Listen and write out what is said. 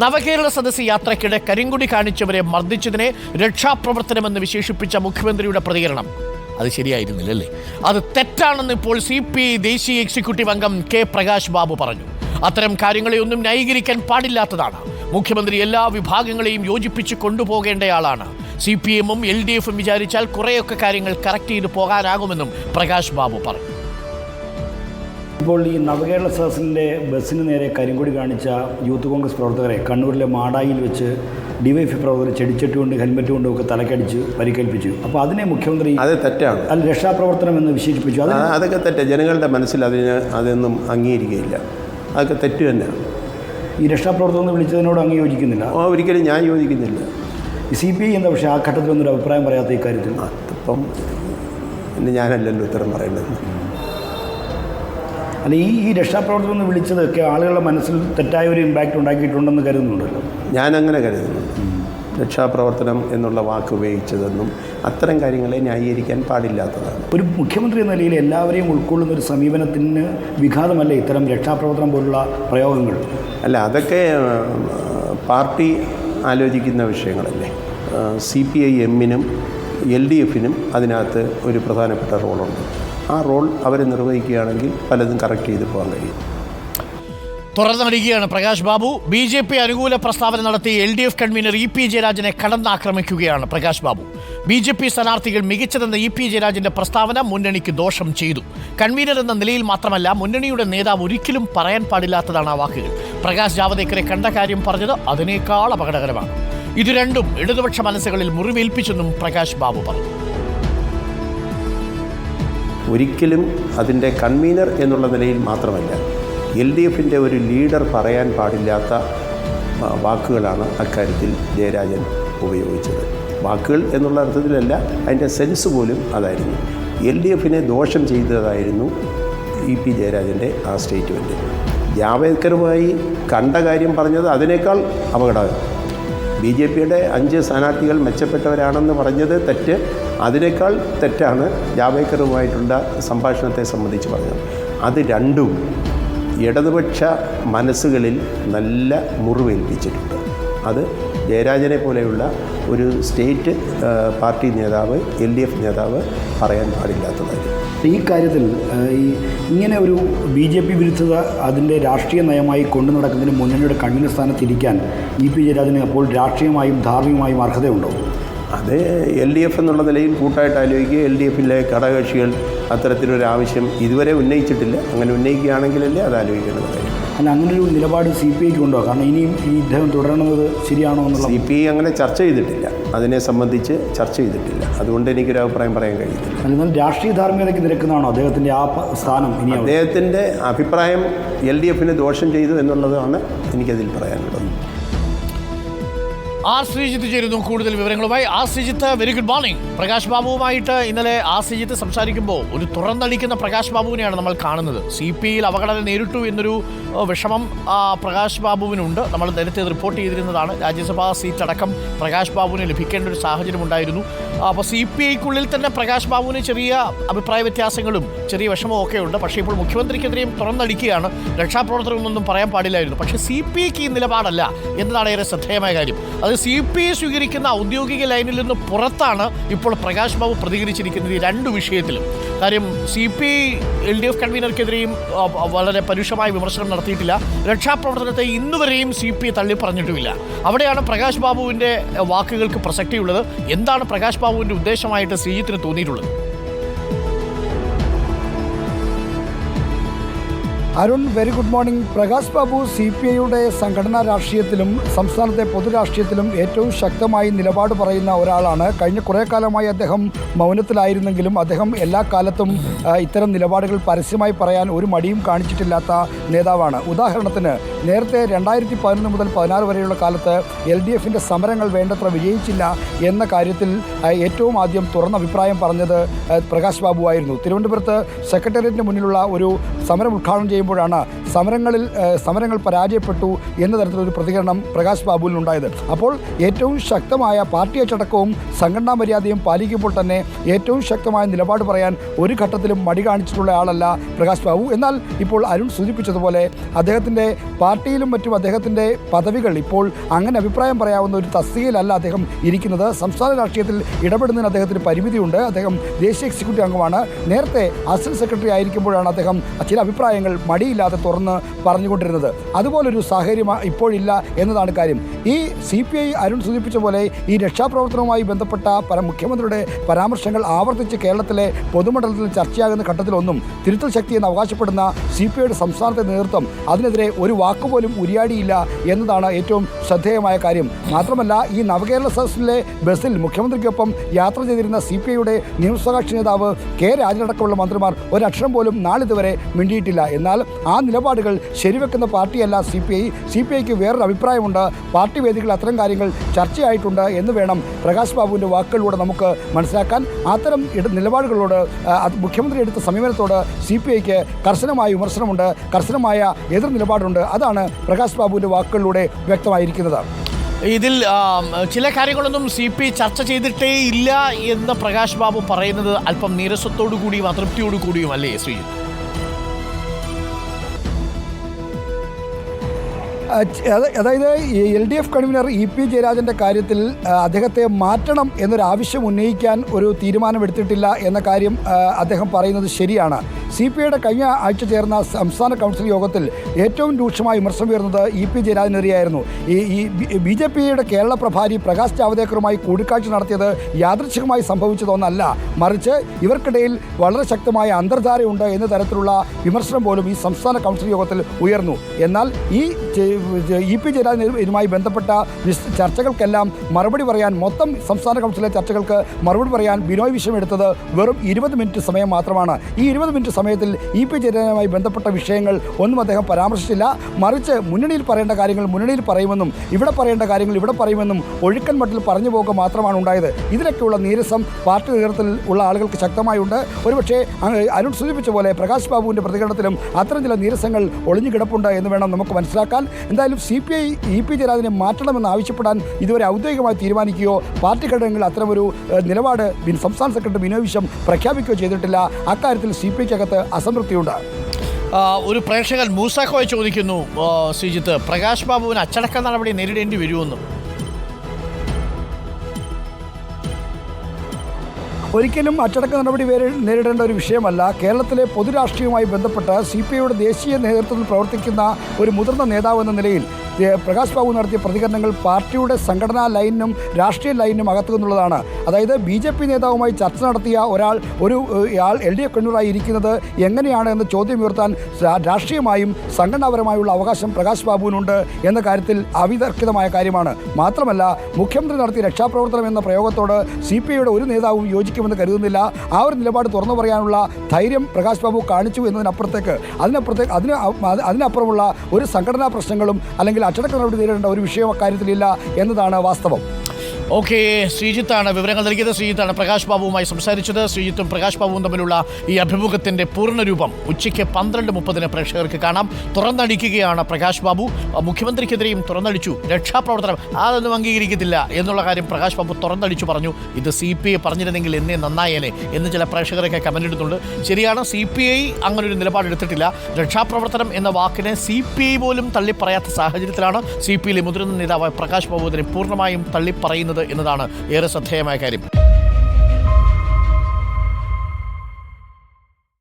നവകേരള സദസ്സ് യാത്രയ്ക്കിടെ കരിങ്കുടി കാണിച്ചവരെ മർദ്ദിച്ചതിനെ രക്ഷാപ്രവർത്തനമെന്ന് വിശേഷിപ്പിച്ച മുഖ്യമന്ത്രിയുടെ പ്രതികരണം. അത് ശരിയായിരുന്നില്ല അല്ലേ അത് തെറ്റാണെന്ന് ഇപ്പോൾ സി പി ഐ ദേശീയ എക്സിക്യൂട്ടീവ് അംഗം കെ പ്രകാശ് ബാബു പറഞ്ഞു. അത്തരം കാര്യങ്ങളെ ഒന്നും ന്യായീകരിക്കാൻ പാടില്ലാത്തതാണ്. മുഖ്യമന്ത്രി എല്ലാ വിഭാഗങ്ങളെയും യോജിപ്പിച്ച് കൊണ്ടുപോകേണ്ടയാളാണ്. സി പി എമ്മും എൽ ഡി എഫും വിചാരിച്ചാൽ കുറേയൊക്കെ കാര്യങ്ങൾ കറക്റ്റ് ചെയ്ത് പോകാനാകുമെന്നും പ്രകാശ് ബാബു പറഞ്ഞു. ഇപ്പോൾ ഈ നവകേരള സദസ്സിന്റെ ബസ്സിന് നേരെ കരിങ്കൊടി കാണിച്ച യൂത്ത് കോൺഗ്രസ് പ്രവർത്തകരെ കണ്ണൂരിലെ മാടായിൽ വെച്ച് ഡിവൈഎഫ്ഐ പ്രവർത്തകർ ചെടിച്ചെട്ട് കൊണ്ട് ഹെൽമെറ്റ് കൊണ്ടും ഒക്കെ തലക്കടിച്ച് പരിക്കേൽപ്പിച്ചു. അപ്പോൾ അതിനെ മുഖ്യമന്ത്രി അത് തെറ്റാണ്. അല്ല രക്ഷാപ്രവർത്തനം എന്ന് വിശേഷിപ്പിച്ചു. അത് അതൊക്കെ തെറ്റ്. ജനങ്ങളുടെ മനസ്സിൽ അതിന് അതൊന്നും അംഗീകരിക്കുകയില്ല. അതൊക്കെ തെറ്റ് തന്നെയാണ് ഈ രക്ഷാപ്രവർത്തനം എന്ന് വിളിച്ചതിനോട് അങ്ങ് യോജിക്കുന്നില്ല? ഒരിക്കലും ഞാൻ യോജിക്കുന്നില്ല. സി പി ഐ എന്താ പക്ഷേ ആ ഘട്ടത്തിൽ ഒരു അഭിപ്രായം പറയാത്ത ഇക്കാര്യത്തിൽ അതിപ്പം പിന്നെ ഞാനല്ലല്ലോ ഉത്തരം പറയേണ്ടത്. അല്ല ഈ ഈ രക്ഷാപ്രവർത്തനം എന്ന് വിളിച്ചതൊക്കെ ആളുകളുടെ മനസ്സിൽ തെറ്റായ ഒരു ഇമ്പാക്റ്റ് ഉണ്ടാക്കിയിട്ടുണ്ടെന്ന് കരുതുന്നുണ്ടല്ലോ അങ്ങനെ കരുതുന്നു. രക്ഷാപ്രവർത്തനം എന്നുള്ള വാക്ക് ഉപയോഗിച്ചതെന്നും അത്തരം കാര്യങ്ങളെ ന്യായീകരിക്കാൻ പാടില്ലാത്തതാണ്. ഒരു മുഖ്യമന്ത്രി എന്ന നിലയിൽ എല്ലാവരെയും ഉൾക്കൊള്ളുന്ന ഒരു സമീപനത്തിന് വിഘാതമല്ല ഇത്തരം രക്ഷാപ്രവർത്തനം പോലുള്ള പ്രയോഗങ്ങൾ? അല്ല അതൊക്കെ പാർട്ടി ആലോചിക്കുന്ന വിഷയങ്ങളല്ലേ. സി പി ഐ എമ്മിനും എൽ ഡി എഫിനും അതിനകത്ത് ഒരു പ്രധാനപ്പെട്ട റോളുണ്ട്. ആ റോൾ അവർ നിർവഹിക്കുകയാണെങ്കിൽ പലതും കറക്റ്റ് ചെയ്ത് പോകാൻ കഴിയും. തുറന്നടിക്കുകയാണ് Prakash Babu. B J P അനുകൂല പ്രസ്താവന നടത്തി L D F convener E P ജയരാജനെ കടന്നാക്രമിക്കുകയാണ് Prakash Babu. B J P സ്ഥാനാർത്ഥികൾ മികച്ചതെന്ന ഇ പി ജയരാജന്റെ പ്രസ്താവന മുന്നണിക്ക് ദോഷം ചെയ്തു. കൺവീനർ എന്ന നിലയിൽ മാത്രമല്ല മുന്നണിയുടെ നേതാവ് ഒരിക്കലും പറയാൻ പാടില്ലാത്തതാണ് ആ വാക്കുകൾ. പ്രകാശ് ജാവദേക്കറെ കണ്ട കാര്യം പറഞ്ഞത് അതിനേക്കാൾ അപകടകരമാണ്. ഇത് രണ്ടും ഇടതുപക്ഷ മനസ്സുകളിൽ മുറിവേൽപ്പിച്ചെന്നും പ്രകാശ് ബാബു പറഞ്ഞു. ഒരിക്കലും അതിന്റെ കൺവീനർ എന്നുള്ള നിലയിൽ മാത്രമല്ല എൽ ഡി എഫിന്റെ ഒരു ലീഡർ പറയാൻ പാടില്ലാത്ത വാക്കുകളാണ് അക്കാര്യത്തിൽ ജയരാജൻ ഉപയോഗിച്ചത്. വാക്കുകൾ എന്നുള്ള അർത്ഥത്തിലല്ല അതിന്റെ സെൻസ് പോലും അതായിരുന്നു. എൽ ഡി എഫിനെ ദോഷം ചെയ്തതായിരുന്നു ഇ പി ജയരാജന്റെ ആ സ്റ്റേറ്റ്മെന്റ്. ജാവേദ്കറുമായി കണ്ട കാര്യം പറഞ്ഞത് അതിനേക്കാൾ അപകടകരം ബി ജെ പിയുടെ അഞ്ച് സ്ഥാനാർത്ഥികൾ മെച്ചപ്പെട്ടവരാണെന്ന് പറഞ്ഞത് തെറ്റ്. അതിനേക്കാൾ തെറ്റാണ് ജാവേക്കറുമായിട്ടുള്ള സംഭാഷണത്തെ സംബന്ധിച്ച് പറഞ്ഞത്. അത് രണ്ടും ഇടതുപക്ഷ മനസ്സുകളിൽ നല്ല മുറിവേൽപ്പിച്ചിട്ടുണ്ട്. അത് ജയരാജനെ പോലെയുള്ള ഒരു സ്റ്റേറ്റ് പാർട്ടി നേതാവ് എൽ ഡി എഫ് നേതാവ് പറയാൻ പാടില്ലാത്തതായിരുന്നു ഈ കാര്യത്തിൽ ഈ ഇങ്ങനെ ഒരു ബി ജെ പി വിരുദ്ധത അതിന്റെ രാഷ്ട്രീയ നയമായി കൊണ്ടു നടക്കുന്നതിന് മുന്നണിയുടെ കണ്ണിന് സ്ഥാനത്തിരിക്കാൻ ഇ പി ജയരാജന് അപ്പോൾ രാഷ്ട്രീയമായും ധാർമ്മികമായും അർഹതയുണ്ടോ? അത് എൽ ഡി എഫ് എന്നുള്ള നിലയിൽ കൂട്ടായിട്ട് ആലോചിക്കുക. എൽ ഡി എഫിലെ ഘടകകക്ഷികൾ അത്തരത്തിലൊരു ആവശ്യം ഇതുവരെ ഉന്നയിച്ചിട്ടില്ല. അങ്ങനെ ഉന്നയിക്കുകയാണെങ്കിലല്ലേ അത് ആലോചിക്കേണ്ടത്. അല്ല അങ്ങനെ ഒരു നിലപാട് സി പി ഐക്ക് ഉണ്ടോ? കാരണം ഇനിയും ഈ ഇദ്ദേഹം തുടരണമെന്നത് ശരിയാണോ എന്നുള്ള സി പി ഐ അങ്ങനെ ചർച്ച ചെയ്തിട്ടില്ല. അതിനെ സംബന്ധിച്ച് ചർച്ച ചെയ്തിട്ടില്ല. അതുകൊണ്ട് എനിക്കൊരു അഭിപ്രായം പറയാൻ കഴിയും എന്നാൽ രാഷ്ട്രീയ ധാർമ്മികതയ്ക്ക് നിരക്കുന്നതാണോ അദ്ദേഹത്തിന്റെ ആ സ്ഥാനം ഇനി? അദ്ദേഹത്തിന്റെ അഭിപ്രായം എൽ ഡി എഫിന് ദോഷം ചെയ്തു എന്നുള്ളതാണ് എനിക്കതിൽ പറയാനുള്ളത്. ആർ ശ്രീജിത്ത് ചേരുന്നു കൂടുതൽ വിവരങ്ങളുമായി. R Sreejith very good morning Prakash ബാബുവുമായിട്ട് ഇന്നലെ ആർ ശ്രീജിത്ത് സംസാരിക്കുമ്പോൾ ഒരു തുറന്നടിക്കുന്ന പ്രകാശ് ബാബുവിനെയാണ് നമ്മൾ കാണുന്നത്. സി പി ഐയിൽ അപകടം നേരിട്ടു എന്നൊരു വിഷമം പ്രകാശ് ബാബുവിനുണ്ട്. നമ്മൾ നേരത്തെ റിപ്പോർട്ട് ചെയ്തിരുന്നതാണ്. രാജ്യസഭാ സീറ്റ് അടക്കം പ്രകാശ് ബാബുവിന് ലഭിക്കേണ്ട ഒരു സാഹചര്യം ഉണ്ടായിരുന്നു. അപ്പോൾ സി പി ഐക്കുള്ളിൽ തന്നെ പ്രകാശ് ബാബുവിന് ചെറിയ അഭിപ്രായ വ്യത്യാസങ്ങളും ചെറിയ വിഷമവും ഒക്കെ ഉണ്ട്. പക്ഷേ ഇപ്പോൾ മുഖ്യമന്ത്രിക്കെതിരെയും തുറന്നടിക്കുകയാണ്. രക്ഷാപ്രവർത്തനമൊന്നും പറയാൻ പാടില്ലായിരുന്നു. പക്ഷേ സി പി ഐക്ക് ഈ നിലപാടല്ല എന്നതാണ് ഏറെ ശ്രദ്ധേയമായ കാര്യം. അത് സി പി ഐ സ്വീകരിക്കുന്ന ഔദ്യോഗിക ലൈനിൽ നിന്ന് പുറത്താണ് ഇപ്പോൾ പ്രകാശ് ബാബു പ്രതികരിച്ചിരിക്കുന്നത് ഈ രണ്ട് വിഷയത്തിലും. കാര്യം C P I L D F കൺവീനർക്കെതിരെയും വളരെ പരുഷമായ വിമർശനം നടത്തിയിട്ടില്ല. രക്ഷാപ്രവർത്തനത്തെ ഇന്നുവരെയും സി പി ഐ തള്ളി പറഞ്ഞിട്ടുമില്ല അവിടെയാണ് പ്രകാശ് ബാബുവിന്റെ വാക്കുകൾക്ക് പ്രസക്തിയുള്ളത്. എന്താണ് പ്രകാശ് ബാബുവിന്റെ ഉദ്ദേശമായിട്ട് ശ്രീജിത്തിന് തോന്നിയിട്ടുള്ളത്? Arun very good morning Prakash Babu C P ഐയുടെ സംഘടനാ രാഷ്ട്രീയത്തിലും സംസ്ഥാനത്തെ പൊതുരാഷ്ട്രീയത്തിലും ഏറ്റവും ശക്തമായി നിലപാട് പറയുന്ന ഒരാളാണ്. കഴിഞ്ഞ കുറേ കാലമായി അദ്ദേഹം മൗനത്തിലായിരുന്നെങ്കിലും അദ്ദേഹം എല്ലാ കാലത്തും ഇത്തരം നിലപാടുകൾ പരസ്യമായി പറയാൻ ഒരു മടിയും കാണിച്ചിട്ടില്ലാത്ത നേതാവാണ്. ഉദാഹരണത്തിന് നേരത്തെ രണ്ടായിരത്തി പതിനൊന്ന് മുതൽ പതിനാറ് വരെയുള്ള കാലത്ത് എൽ ഡി എഫിന്റെ സമരങ്ങൾ വേണ്ടത്ര വിജയിച്ചില്ല എന്ന കാര്യത്തിൽ ഏറ്റവും ആദ്യം തുറന്ന അഭിപ്രായം പറഞ്ഞത് പ്രകാശ് ബാബു ആയിരുന്നു. തിരുവനന്തപുരത്ത് സെക്രട്ടേറിയറ്റിന് മുന്നിലുള്ള ഒരു സമരം ഉദ്ഘാടനം ചെയ്യുമ്പോഴാണ് സമരങ്ങളിൽ സമരങ്ങൾ പരാജയപ്പെട്ടു എന്ന തരത്തിലൊരു പ്രതികരണം പ്രകാശ് ബാബുവിനുണ്ടായത്. അപ്പോൾ ഏറ്റവും ശക്തമായ പാർട്ടി അച്ചടക്കവും സംഘടനാ മര്യാദയും പാലിക്കുമ്പോൾ തന്നെ ഏറ്റവും ശക്തമായ നിലപാട് പറയാൻ ഒരു ഘട്ടത്തിലും മടി കാണിച്ചിട്ടുള്ള ആളല്ല പ്രകാശ് ബാബു. എന്നാൽ ഇപ്പോൾ അരുൺ സൂചിപ്പിച്ചതുപോലെ അദ്ദേഹത്തിന്റെ പാർട്ടിയിലും മറ്റും അദ്ദേഹത്തിന്റെ പദവികൾ ഇപ്പോൾ അങ്ങനെ അഭിപ്രായം പറയാവുന്ന ഒരു തസ്തികയിലല്ല അദ്ദേഹം ഇരിക്കുന്നത്. സംസ്ഥാന രാഷ്ട്രീയത്തിൽ ഇടപെടുന്നതിന് അദ്ദേഹത്തിന് പരിമിതിയുണ്ട്. അദ്ദേഹം ദേശീയ എക്സിക്യൂട്ടീവ് അംഗമാണ്. നേരത്തെ അസിസ്റ്റന്റ് സെക്രട്ടറി ആയിരിക്കുമ്പോഴാണ് അദ്ദേഹം ചില അഭിപ്രായങ്ങൾ മടിയില്ലാതെ തുറന്ന് പറഞ്ഞുകൊണ്ടിരുന്നത്. അതുപോലൊരു സാഹചര്യം ഇപ്പോഴില്ല എന്നതാണ് കാര്യം. ഈ സി പി ഐ അരുൺ സൂചിപ്പിച്ച പോലെ ഈ രക്ഷാപ്രവർത്തനവുമായി ബന്ധപ്പെട്ട പല മുഖ്യമന്ത്രിയുടെ പരാമർശങ്ങൾ ആവർത്തിച്ച് കേരളത്തിലെ പൊതുമണ്ഡലത്തിൽ ചർച്ചയാകുന്ന ഘട്ടത്തിലൊന്നും തിരുത്തൽ ശക്തി എന്ന് അവകാശപ്പെടുന്ന സി പി ഐയുടെ സംസ്ഥാനത്തെ നേതൃത്വം അതിനെതിരെ ഒരു വാക്കുപോലും ഉരിയാടിയില്ല എന്നതാണ് ഏറ്റവും ശ്രദ്ധേയമായ കാര്യം. മാത്രമല്ല ഈ നവകേരള സദസ്സിലെ ബസ്സിൽ മുഖ്യമന്ത്രിക്കൊപ്പം യാത്ര ചെയ്തിരുന്ന സി പി ഐയുടെ നിയമസഭാകക്ഷി നേതാവ് കെ രാജനടക്കമുള്ള മന്ത്രിമാർ ഒരക്ഷരം പോലും നാളിതുവരെ മിണ്ടിയിട്ടില്ല. എന്നാൽ ആ നിലപാടുകൾ ശരിവെക്കുന്ന പാർട്ടിയല്ല C P I. C P ഐക്ക് വേറൊരു അഭിപ്രായമുണ്ട്. പാർട്ടി വേദികളിൽ അത്തരം കാര്യങ്ങൾ ചർച്ചയായിട്ടുണ്ട് എന്ന് വേണം പ്രകാശ് ബാബുവിന്റെ വാക്കുകളിലൂടെ നമുക്ക് മനസ്സിലാക്കാൻ. അത്തരം നിലപാടുകളോട് മുഖ്യമന്ത്രി എടുത്ത സമീപനത്തോട് സി പി ഐക്ക് കർശനമായ വിമർശനമുണ്ട്. കർശനമായ എതിർ നിലപാടുണ്ട്. അതാണ് പ്രകാശ് ബാബുവിന്റെ വാക്കുകളിലൂടെ വ്യക്തമായിരിക്കുന്നത്. ഇതിൽ ചില കാര്യങ്ങളൊന്നും സി പി ചർച്ച ചെയ്തിട്ടേ ഇല്ല എന്ന് പ്രകാശ് ബാബു പറയുന്നത് അല്പം നീരസത്തോടു കൂടിയും അതൃപ്തിയോടു കൂടിയും അല്ലേ ശ്രീജിത്ത് അതായത് L D F convener E P ജയരാജന്റെ കാര്യത്തിൽ അദ്ദേഹത്തെ മാറ്റണം എന്നൊരു ആവശ്യം ഉന്നയിക്കാൻ ഒരു തീരുമാനമെടുത്തിട്ടില്ല എന്ന കാര്യം അദ്ദേഹം പറയുന്നത് ശരിയാണ്. സി പി ഐയുടെ കഴിഞ്ഞ ആഴ്ച ചേർന്ന സംസ്ഥാന കൗൺസിൽ യോഗത്തിൽ ഏറ്റവും രൂക്ഷമായ വിമർശനം ഉയർന്നത് ഇ പി ജയരാജനെതിരെയായിരുന്നു. ഈ ഈ ബി ജെ പിയുടെ കേരള പ്രഭാരി പ്രകാശ് ജാവദേക്കറുമായി കൂടിക്കാഴ്ച നടത്തിയത് യാദൃച്ഛികമായി സംഭവിച്ചതൊന്നല്ല മറിച്ച് ഇവർക്കിടയിൽ വളരെ ശക്തമായ അന്തർധാരയുണ്ട് എന്ന തരത്തിലുള്ള വിമർശനം പോലും ഈ സംസ്ഥാന കൗൺസിൽ യോഗത്തിൽ ഉയർന്നു. എന്നാൽ ഈ ഇ പി ജയരാജനുമായി ബന്ധപ്പെട്ട ചർച്ചകൾക്കെല്ലാം മറുപടി പറയാൻ മൊത്തം സംസ്ഥാന കൗൺസിലെ ചർച്ചകൾക്ക് മറുപടി പറയാൻ ബിനോയ് വിഷയം എടുത്തത് വെറും ഇരുപത് മിനിറ്റ് സമയം മാത്രമാണ്. ഈ ഇരുപത് മിനിറ്റ് സമയത്തിൽ ഇ പി ജയരാജനുമായി ബന്ധപ്പെട്ട വിഷയങ്ങൾ ഒന്നും അദ്ദേഹം പരാമർശിച്ചില്ല. മറിച്ച് മുന്നണിയിൽ പറയേണ്ട കാര്യങ്ങൾ മുന്നണിയിൽ പറയുമെന്നും ഇവിടെ പറയേണ്ട കാര്യങ്ങൾ ഇവിടെ പറയുമെന്നും ഒഴുക്കൻ മട്ടിൽ പറഞ്ഞു പോകുക മാത്രമാണ് ഉണ്ടായത്. ഇതിലൊക്കെയുള്ള നീരസം പാർട്ടി നേതൃത്വത്തിൽ ഉള്ള ആളുകൾക്ക് ശക്തമായുണ്ട്. ഒരുപക്ഷേ അരുൺ സൂചിപ്പിച്ച പോലെ പ്രകാശ് ബാബുവിന്റെ പ്രതികരണത്തിലും അത്തരം ചില നീരസങ്ങൾ ഒളിഞ്ഞുകിടപ്പുണ്ട് എന്ന് വേണം നമുക്ക് മനസ്സിലാക്കാൻ. എന്തായാലും C P I E P ജയരാജനെ മാറ്റണമെന്ന് ആവശ്യപ്പെടാൻ ഇതുവരെ ഔദ്യോഗികമായി തീരുമാനിക്കുകയോ പാർട്ടി ഘടകങ്ങളിൽ അത്തരമൊരു നിലപാട് സംസ്ഥാന സെക്രട്ടറി ബിനോവിശം പ്രഖ്യാപിക്കുകയോ ചെയ്തിട്ടില്ല. അക്കാര്യത്തിൽ സി പി ഐക്കകത്ത് അസംതൃപ്തിയുണ്ട്. ഒരു പ്രേക്ഷകൻ മൂസാക്കോയെ ചോദിക്കുന്നു ശ്രീജിത്ത് പ്രകാശ് ബാബുവിന് അച്ചടക്ക നടപടി നേരിടേണ്ടി വരുമെന്നും. ഒരിക്കലും അച്ചടക്ക നടപടി നേരിടേണ്ട ഒരു വിഷയമല്ല. കേരളത്തിലെ പൊതുരാഷ്ട്രീയവുമായി ബന്ധപ്പെട്ട് സി പി ഐയുടെ ദേശീയ നേതൃത്വത്തിൽ പ്രവർത്തിക്കുന്ന ഒരു മുതിർന്ന നേതാവ് എന്ന നിലയിൽ പ്രകാശ് ബാബു നടത്തിയ പ്രതികരണങ്ങൾ പാർട്ടിയുടെ സംഘടനാ ലൈനിനും രാഷ്ട്രീയ ലൈനിനും അകത്തു നിന്നുള്ളതാണ് അതായത് ബി ജെ പി നേതാവുമായി ചർച്ച നടത്തിയ ഒരാൾ ഒരു ആൾ എൽ ഡി എഫ് കണ്ണൂരായി ഇരിക്കുന്നത് എങ്ങനെയാണ് എന്ന് ചോദ്യം ഉയർത്താൻ രാഷ്ട്രീയമായും സംഘടനാപരമായുള്ള അവകാശം പ്രകാശ് ബാബുവിനുണ്ട് എന്ന കാര്യത്തിൽ അവിതർക്കിതമായ കാര്യമാണ്. മാത്രമല്ല മുഖ്യമന്ത്രി നടത്തിയ രക്ഷാപ്രവർത്തനം എന്ന പ്രയോഗത്തോട് സി പി ഐയുടെ ഒരു നേതാവും യോജിക്കുമെന്ന് കരുതുന്നില്ല. ആ ഒരു നിലപാട് തുറന്നു പറയാനുള്ള ധൈര്യം പ്രകാശ് ബാബു കാണിച്ചു എന്നതിനപ്പുറത്തേക്ക് അതിനപ്പുറത്തേക്ക് അതിന് അതിനപ്പുറമുള്ള ഒരു സംഘടനാ പ്രശ്നങ്ങളും അല്ലെങ്കിൽ അച്ചടക്ക നടപടി നേരിടേണ്ട ഒരു വിഷയം അക്കാര്യത്തിലില്ല എന്നതാണ് വാസ്തവം. ഓക്കെ ശ്രീജിത്താണ് വിവരങ്ങൾ നൽകിയത്. ശ്രീജിത്താണ് പ്രകാശ് ബാബുവുമായി സംസാരിച്ചത്. ശ്രീജിത്തും പ്രകാശ് ബാബുവും തമ്മിലുള്ള ഈ അഭിമുഖത്തിന്റെ പൂർണരൂപം ഉച്ചയ്ക്ക് പന്ത്രണ്ട് മുപ്പതിന് പ്രേക്ഷകർക്ക് കാണാം. തുറന്നടിക്കുകയാണ് പ്രകാശ് ബാബു. മുഖ്യമന്ത്രിക്കെതിരെയും തുറന്നടിച്ചു. രക്ഷാപ്രവർത്തനം അതൊന്നും അംഗീകരിക്കത്തില്ല എന്നുള്ള കാര്യം പ്രകാശ് ബാബു തുറന്നടിച്ചു പറഞ്ഞു. ഇത് സി പി ഐ പറഞ്ഞിരുന്നെങ്കിൽ എന്നെ നന്നായേനെ എന്ന് ചില പ്രേക്ഷകരൊക്കെ കമന്റ് ഇടുന്നുണ്ട്. ശരിയാണ് സി പി ഐ അങ്ങനെ ഒരു നിലപാടെടുത്തിട്ടില്ല രക്ഷാപ്രവർത്തനം എന്ന വാക്കിനെ സി പി ഐ പോലും തള്ളിപ്പറയാത്ത സാഹചര്യത്തിലാണ് സി പി ഐയിലെ മുതിർന്ന നേതാവ് പ്രകാശ് ബാബു അതിനെ പൂർണമായും തള്ളിപ്പറയുന്നത്. എന്നതാണ് ഏറെ ശ്രദ്ധേയമായ കാര്യം.